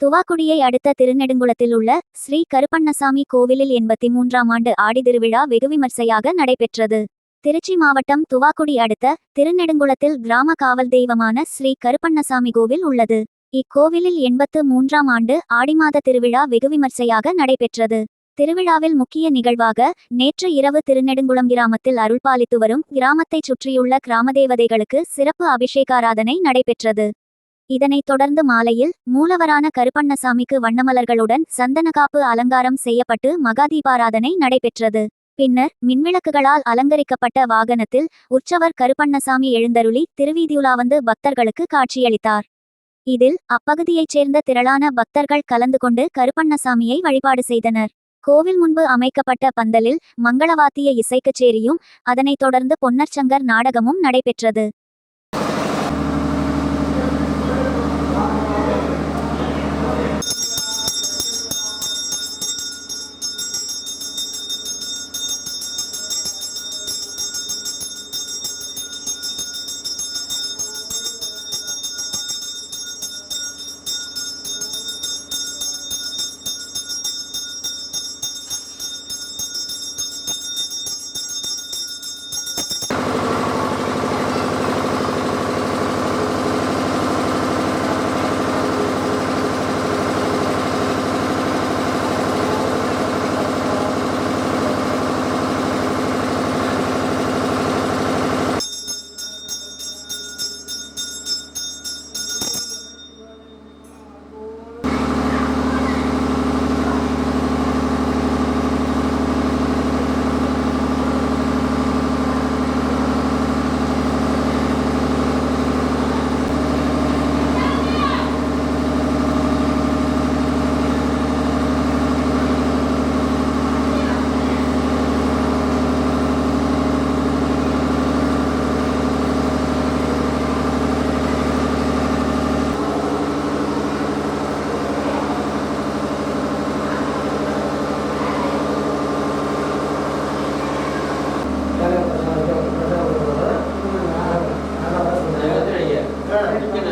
துவாக்குடியை அடுத்த திருநெடுங்குளத்தில் உள்ள ஸ்ரீ கருப்பண்ணசாமி கோவிலில் எண்பத்தி மூன்றாம் ஆண்டு ஆடி திருவிழா வெகுவிமர்சையாக நடைபெற்றது. திருச்சி மாவட்டம் துவாக்குடி அடுத்த திருநெடுங்குளத்தில் கிராம காவல் தெய்வமான ஸ்ரீ கருப்பண்ணசாமி கோவில் உள்ளது. இக்கோவிலில் எண்பத்து மூன்றாம் ஆண்டு ஆடி மாத திருவிழா வெகுவிமர்சையாக நடைபெற்றது. திருவிழாவில் முக்கிய நிகழ்வாக நேற்று இரவு திருநெடுங்குளம் கிராமத்தில் அருள்பாலித்து வரும் கிராமத்தைச் சுற்றியுள்ள கிராமதேவதைகளுக்கு சிறப்பு அபிஷேகாராதனை நடைபெற்றது. இதனைத் தொடர்ந்து மாலையில் மூலவரான கருப்பண்ணசாமிக்கு வண்ணமலர்களுடன் சந்தனகாப்பு அலங்காரம் செய்யப்பட்டு மகாதீபாராதனை நடைபெற்றது. பின்னர் மின்விளக்குகளால் அலங்கரிக்கப்பட்ட வாகனத்தில் உற்சவர் கருப்பண்ணசாமி எழுந்தருளி திருவீதியுலா வந்து பக்தர்களுக்கு காட்சியளித்தார். இதில் அப்பகுதியைச் சேர்ந்த திரளான பக்தர்கள் கலந்து கொண்டு கருப்பண்ணசாமியை வழிபாடு செய்தனர். கோவில் முன்பு அமைக்கப்பட்ட பந்தலில் மங்களவாத்திய இசைக்கச்சேரியும் அதனைத் தொடர்ந்து பொன்னர்ச்சங்கர் நாடகமும் நடைபெற்றது. Thank you.